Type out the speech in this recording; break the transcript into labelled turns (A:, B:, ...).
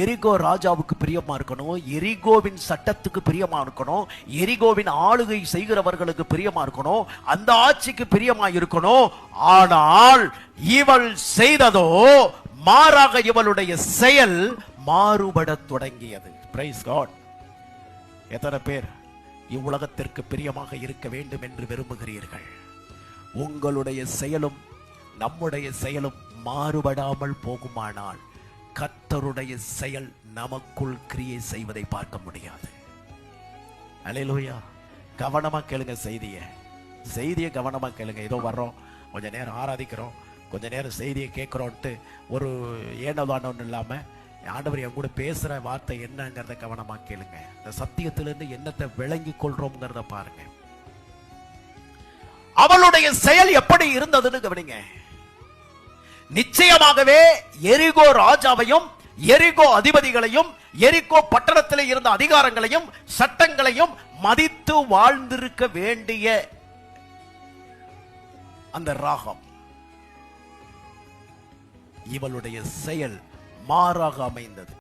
A: எரிகோ ராஜாவுக்கு பிரியமா இருக்கணும் எரிகோவின் சட்டத்துக்கு பிரியமா இருக்கணும் எரிகோவின் ஆளுகை செய்கிறவர்களுக்கு பிரியமா இருக்கணும் அந்த ஆட்சிக்கு பிரியமா இருக்கணும். ஆனால் இவள் செய்ததோ மாறாக இவளுடைய செயல் மாறுபடத் தொடங்கியது. பிரைஸ் காட் எத்தனை பேர் இவ்வுலகத்திற்கு பிரியமாக இருக்க வேண்டும் என்று விரும்புகிறீர்கள்? உங்களுடைய செயலும் நம்முடைய செயலும் மாறுபடாமல் போகுமானால் கத்தருடைய செயல் நமக்குள் கிரியை செய்வதை பார்க்க முடியாது. அலையிலோயா. கவனமா கேளுங்க செய்தியை. செய்தியை கவனமா கேளுங்க. ஏதோ வர்றோம். கொஞ்ச நேரம் ஆராதிக்கிறோம். கொஞ்ச நேரம் செய்தியை கேட்குறோன்ட்டு ஒரு ஏனதானோன்னு இல்லாம ஆண்டவர் என் கூட பேசுற வார்த்தை என்னங்கிறத கவனமா கேளுங்க. இந்த சத்தியத்திலிருந்து என்னத்தை விளங்கி கொள்றோம்ங்கிறத பாருங்க. அவளுடைய செயல் எப்படி இருந்ததுன்னு கவனிங்க. நிச்சயமாகவே எரிகோ ராஜாவையும் எரிகோ அதிபதிகளையும் எரிகோ பட்டணத்தில் இருந்த அதிகாரங்களையும் சட்டங்களையும் மதித்து வாழ்ந்திருக்க வேண்டிய அந்த ராகம். இவளுடைய செயல் மாறாக அமைந்தது.